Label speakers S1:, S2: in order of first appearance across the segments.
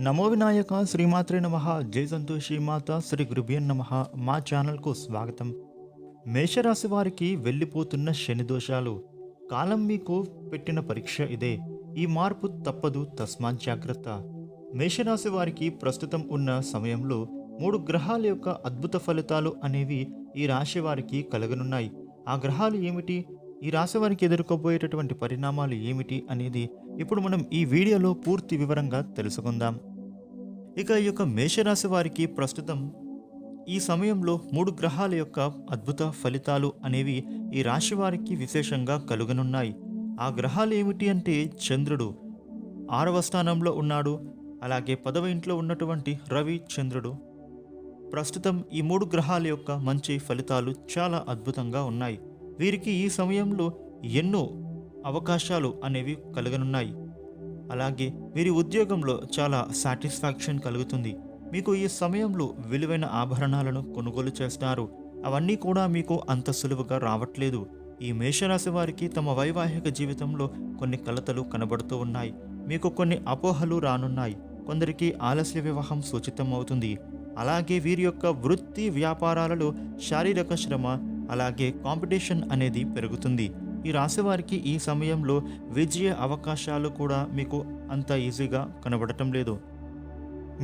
S1: నమో వినాయక శ్రీమాత్రే నమ. జై సంతోషి మాత శ్రీ గురుభ్యం నమ. మా ఛానల్కు స్వాగతం. మేషరాశి వారికి వెళ్ళిపోతున్న శని దోషాలు. కాలం మీకు పెట్టిన పరీక్ష ఇదే. ఈ మార్పు తప్పదు తస్మాత్ జాగ్రత్త. మేషరాశి వారికి ప్రస్తుతం ఉన్న సమయంలో మూడు గ్రహాల యొక్క అద్భుత ఫలితాలు అనేవి ఈ రాశి వారికి కలగనున్నాయి. ఆ గ్రహాలు ఏమిటి? ఈ రాశి వారికి ఎదుర్కోబోయేటటువంటి పరిణామాలు ఏమిటి అనేది ఇప్పుడు మనం ఈ వీడియోలో పూర్తి వివరంగా తెలుసుకుందాం. ఇక ఈ యొక్క మేషరాశి వారికి ప్రస్తుతం ఈ సమయంలో మూడు గ్రహాల యొక్క అద్భుత ఫలితాలు అనేవి ఈ రాశి వారికి విశేషంగా కలుగనున్నాయి. ఆ గ్రహాలు ఏమిటి అంటే చంద్రుడు. ఆరవ స్థానంలో ఉన్నాడు. అలాగే పదవ ఇంట్లో ఉన్నటువంటి రవి చంద్రుడు. ప్రస్తుతం ఈ మూడు గ్రహాల యొక్క మంచి ఫలితాలు చాలా అద్భుతంగా ఉన్నాయి. వీరికి ఈ సమయంలో ఎన్నో అవకాశాలు అనేవి కలగనున్నాయి. అలాగే వీరి ఉద్యోగంలో చాలా సాటిస్ఫాక్షన్ కలుగుతుంది. మీకు ఈ సమయంలో విలువైన ఆభరణాలను కొనుగోలు చేస్తారు. అవన్నీ కూడా మీకు అంత సులువుగా రావట్లేదు. ఈ మేషరాశి వారికి తమ వైవాహిక జీవితంలో కొన్ని కలతలు కనబడుతూ ఉన్నాయి. మీకు కొన్ని అపోహలు రానున్నాయి. కొందరికి ఆలస్య వివాహం సూచితం అవుతుంది అలాగే వీరి యొక్క వృత్తి వ్యాపారాలలో శారీరక శ్రమ అలాగే కాంపిటీషన్ అనేది పెరుగుతుంది. ఈ రాశివారికి ఈ సమయంలో విజయ అవకాశాలు కూడా మీకు అంత ఈజీగా కనబడటం లేదు.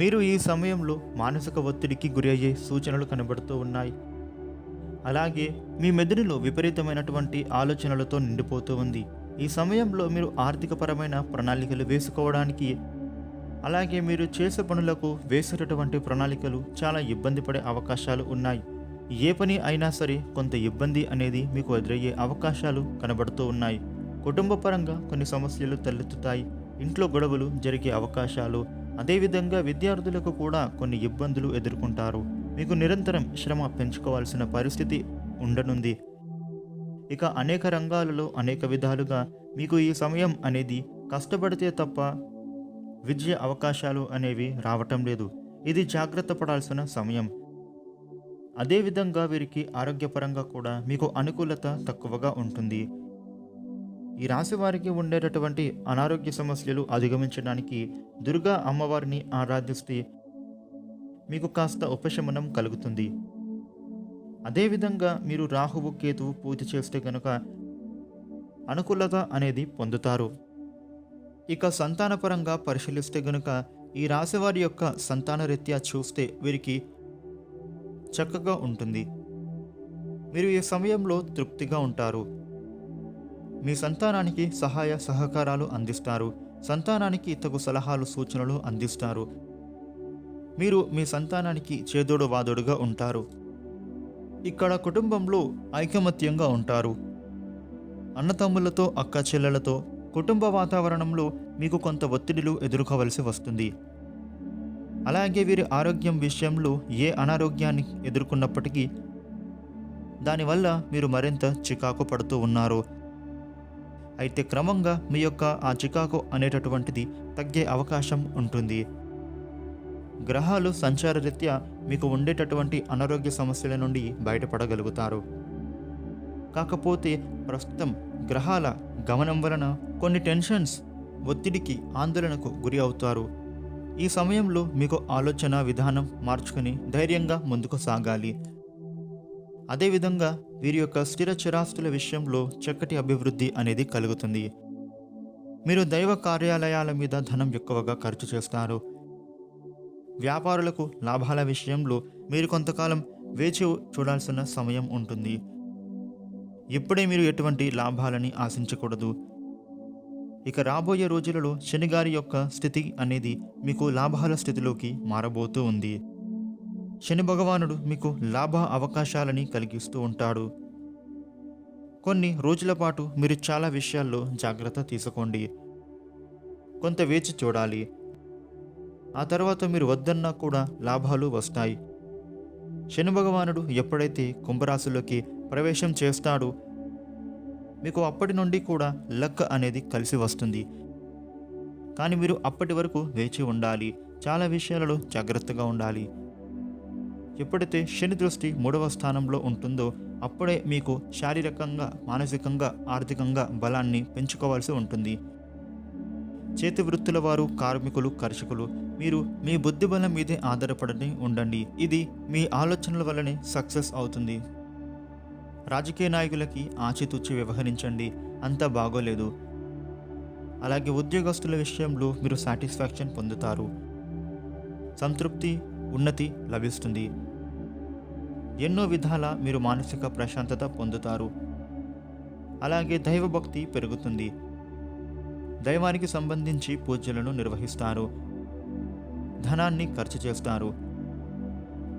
S1: మీరు ఈ సమయంలో మానసిక ఒత్తిడికి గురి అయ్యే సూచనలు కనబడుతూ ఉన్నాయి. అలాగే మీ మెదడులో విపరీతమైనటువంటి ఆలోచనలతో నిండిపోతూ ఉంది. ఈ సమయంలో మీరు ఆర్థికపరమైన ప్రణాళికలు వేసుకోవడానికి అలాగే మీరు చేసే పనులకు వేసేటటువంటి ప్రణాళికలు చాలా ఇబ్బంది పడే అవకాశాలు ఉన్నాయి. ఏ పని అయినా సరే కొంత ఇబ్బంది అనేది మీకు ఎదురయ్యే అవకాశాలు కనబడుతూ ఉన్నాయి. కుటుంబ పరంగా కొన్ని సమస్యలు తలెత్తుతాయి. ఇంట్లో గొడవలు జరిగే అవకాశాలు అదేవిధంగా విద్యార్థులకు కూడా కొన్ని ఇబ్బందులు ఎదుర్కొంటారు. మీకు నిరంతరం శ్రమ పెంచుకోవాల్సిన పరిస్థితి ఉండనుంది. ఇక అనేక రంగాలలో అనేక విధాలుగా మీకు ఈ సమయం అనేది కష్టపడితే తప్ప విద్య అవకాశాలు అనేవి రావటం లేదు. ఇది జాగ్రత్త పడాల్సిన సమయం. అదేవిధంగా వీరికి ఆరోగ్యపరంగా కూడా మీకు అనుకూలత తక్కువగా ఉంటుంది. ఈ రాశి వారికి ఉండేటటువంటి అనారోగ్య సమస్యలు అధిగమించడానికి దుర్గా అమ్మవారిని ఆరాధిస్తే మీకు కాస్త ఉపశమనం కలుగుతుంది. అదేవిధంగా మీరు రాహువు కేతువు పూజ చేస్తే కనుక అనుకూలత అనేది పొందుతారు. ఇక సంతానపరంగా పరిశీలిస్తే గనుక ఈ రాశివారి యొక్క సంతాన రీత్యా చూస్తే వీరికి చక్కగా ఉంటుంది. మీరు ఈ సమయంలో తృప్తిగా ఉంటారు? మీ సంతానానికి సహాయ సహకారాలు అందిస్తారు. సంతానానికి తగు సలహాలు సూచనలు అందిస్తారు. మీరు మీ సంతానానికి చేదోడు వాదోడుగా ఉంటారు. ఇక్కడ కుటుంబంలో ఐకమత్యంగా ఉంటారు. అన్నతమ్ములతో అక్క చెల్లెలతో కుటుంబ వాతావరణంలో మీకు కొంత ఒత్తిడిలు ఎదుర్కోవలసి వస్తుంది. అలాగే వీరి ఆరోగ్యం విషయంలో ఏ అనారోగ్యాన్ని ఎదుర్కొన్నప్పటికీ దానివల్ల మీరు మరింత చికాకు పడుతూ ఉన్నారు. అయితే క్రమంగా మీ యొక్క ఆ చికాకు అనేటటువంటిది తగ్గే అవకాశం ఉంటుంది. గ్రహాలు సంచారరీత్యా మీకు ఉండేటటువంటి అనారోగ్య సమస్యల నుండి బయటపడగలుగుతారు. కాకపోతే ప్రస్తుతం గ్రహాల గమనం వలన కొన్ని టెన్షన్స్ ఒత్తిడికి ఆందోళనకు గురి అవుతారు. ఈ సమయంలో మీకు ఆలోచన విధానం మార్చుకుని ధైర్యంగా ముందుకు సాగాలి. అదేవిధంగా వీరి యొక్క స్థిర చిరాస్తుల విషయంలో చక్కటి అభివృద్ధి అనేది కలుగుతుంది. మీరు దైవ కార్యాలయాల మీద ధనం ఎక్కువగా ఖర్చు చేస్తారు. వ్యాపారులకు లాభాల విషయంలో మీరు కొంతకాలం వేచి చూడాల్సిన సమయం ఉంటుంది. ఇప్పుడే మీరు ఎటువంటి లాభాలని ఆశించకూడదు. ఇక రాబోయే రోజులలో శనిగారి యొక్క స్థితి అనేది మీకు లాభాల స్థితిలోకి మారబోతూ ఉంది. శని భగవానుడు మీకు లాభ అవకాశాలని కలిగిస్తూ ఉంటాడు. కొన్ని రోజుల పాటు మీరు చాలా విషయాల్లో జాగ్రత్త తీసుకోండి. కొంత వేచి చూడాలి. ఆ తర్వాత మీరు వద్దన్నా కూడా లాభాలు వస్తాయి. శని భగవానుడు ఎప్పుడైతే కుంభరాశిలోకి ప్రవేశం చేస్తాడో మీకు అప్పటి నుండి కూడా లక్ అనేది కలిసి వస్తుంది. కానీ మీరు అప్పటి వరకు వేచి ఉండాలి. చాలా విషయాలలో జాగ్రత్తగా ఉండాలి. ఎప్పుడైతే శని దృష్టి మూడవ స్థానంలో ఉంటుందో అప్పుడే మీకు శారీరకంగా మానసికంగా ఆర్థికంగా బలాన్ని పెంచుకోవాల్సి ఉంటుంది. చేతి వృత్తుల వారు కార్మికులు కర్షకులు మీరు మీ బుద్ధి బలం మీదే ఆధారపడి ఉండండి. ఇది మీ ఆలోచనల వల్లనే సక్సెస్ అవుతుంది. రాజకీయ నాయకులకి ఆచితూచి వ్యవహరించండి. అంతా బాగోలేదు. అలాగే ఉద్యోగస్తుల విషయంలో మీరు సాటిస్ఫాక్షన్ పొందుతారు. సంతృప్తి ఉన్నతి లభిస్తుంది. ఎన్నో విధాల మీరు మానసిక ప్రశాంతత పొందుతారు. అలాగే దైవభక్తి పెరుగుతుంది. దైవానికి సంబంధించి పూజలను నిర్వహిస్తారు. ధనాన్ని ఖర్చు చేస్తారు.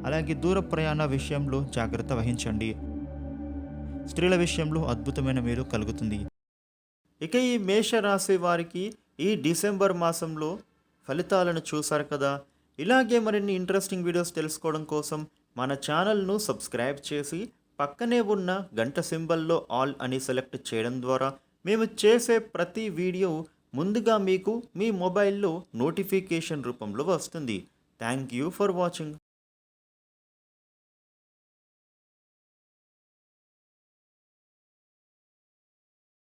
S1: అలాగే దూర ప్రయాణ విషయంలో జాగ్రత్త వహించండి. స్త్రీల విషయంలో అద్భుతమైన మేలు కలుగుతుంది. ఇక ఈ మేషరాశి వారికి ఈ డిసెంబర్ మాసంలో ఫలితాలను చూశారు కదా? ఇలాగే మరిన్ని ఇంట్రెస్టింగ్ వీడియోస్ తెలుసుకోవడం కోసం మన ఛానల్ను సబ్స్క్రైబ్ చేసి పక్కనే ఉన్న గంట సింబల్లో ఆల్ అని సెలెక్ట్ చేయడం ద్వారా మేము చేసే ప్రతి వీడియో ముందుగా మీకు మీ మొబైల్లో నోటిఫికేషన్ రూపంలో వస్తుంది. Thank you for watching.